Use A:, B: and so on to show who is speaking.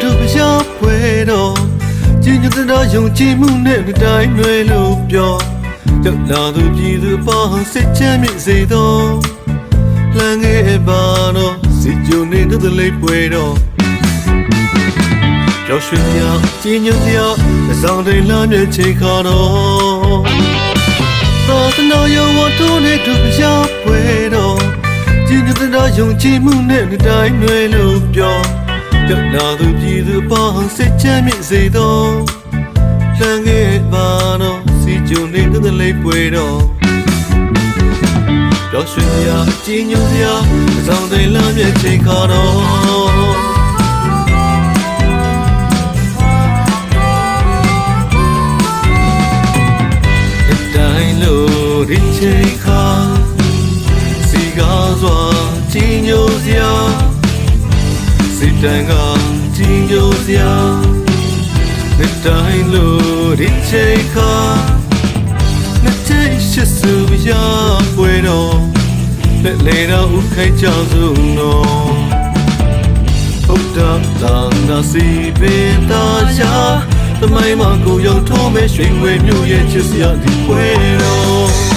A: သနာရောဝထိုးနေသူပရှားပွဲတော့ကြည်ညိုတဲ့ယုံကြည်မှုနဲ့တိုင်းရွယ်လို့ပြောကြောက်လာသူပြည်သူပေါင်းစစ်ချမ်းမြင့်စေတော့လမ်းငယ်ပါတော့စစ်ကြုံနေတဲ့လေးပွဲတော့ကြောက်ရွှင်ပြကြည်ညိုစရာအဆောင်တွေလာမြဲချိန်ခါတော့သာသနာရောဝထိုးနေသူပရှားပွဲတော့ကြည်ညိုတဲ့ယုံကြည်မှုနဲ့တိုင်းရွယ်လို့ပြောကြောက်လာသူ ပြည်သူပေါင်းစစ်ချမ်းမြင့်စေတော့လမ်းငယ်ပါတော့စစ်ကြုံနေတဲ့လေးပွဲတော့ပျော်ရွှင်စရာကြည်ညိုစရာအဆောင်တွေလမ်းမြဲချိန်ခါတော့အတိုင်းလို့ဒီချိန်ခါစီကားစွာကြည်ညိုစရာစိ တ်တန်ကကြည်ညိုစရာအတိုင်းလို့ဒီချိန်ခါနှစ်ချိတ်ရှိစုရပွဲတော်လက်လေတော့ဥခိုင်ကြောင်စုံတော်ဟုတ်တာလာနာစီပင်သားရှာသမိုင်းမှာကိုရောက်ထိုးမဲ့ရွှေငွေမျိုးရဲ့ချစ်စရာဒီပွဲတော်